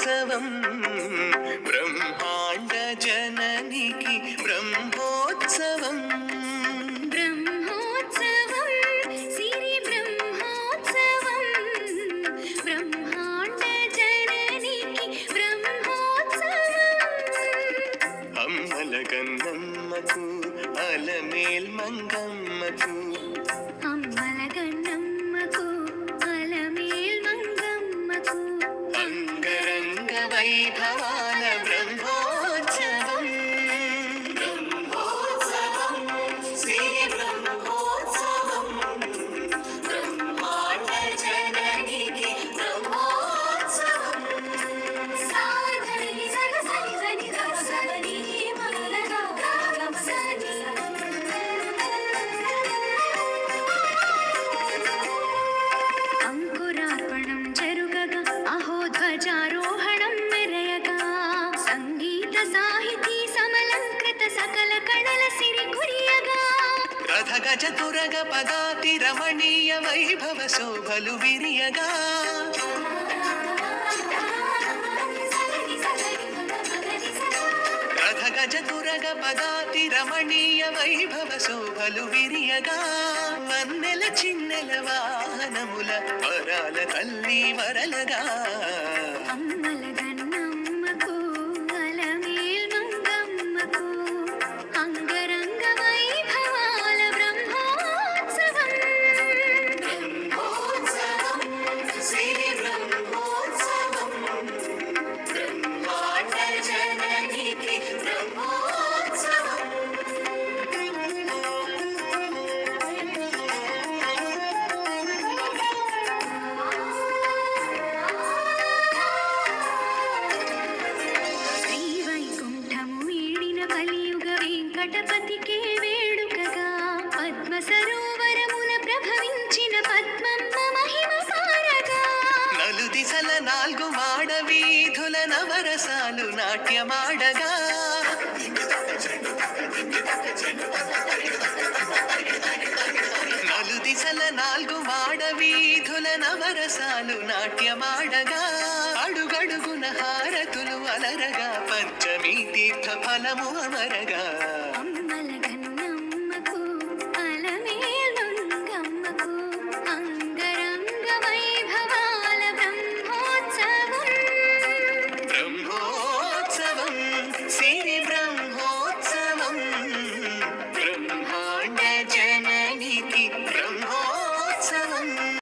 బ్రహ్మోత్సవం బ్రహ్మాండ జననికి బ్రహ్మోత్సవం. బ్రహ్మోత్సవం సిరి బ్రహ్మోత్సవం. బ్రహ్మాండ జననికి బ్రహ్మోత్సవం. అమ్మల గన్నమ్మకు అలమేల్ మంగమ్మకు. ವೈಭವ సాహితీ సమలంకృత సకల కళల సిరి కురియగా రథ గజ తురగ పదాతి రమణీయ వైభవ శోభలు విరియగా. రథ గజ తురగ పదాతి రమణీయ వైభవ శోభలు విరియగా. వన్నెల చిన్నెల వాహనముల వరాల తల్లి వరలగా. అమ్మల వెంకటపతికే వేడుకగా పద్మ సరోవరమున ప్రభవించిన పద్మమ్మ మహిమ పారగా. నలు దిశల నాలుగు మాడ వీధుల నవరసాలు నాట్యమాడగా. నలు దిశల నాలుగు మాడ వీధుల నవరసాలు నాట్యమాడగా. అడుగడుగున హారతులు అలరగా పంచమీ తీర్థ ఫలము అమరగా.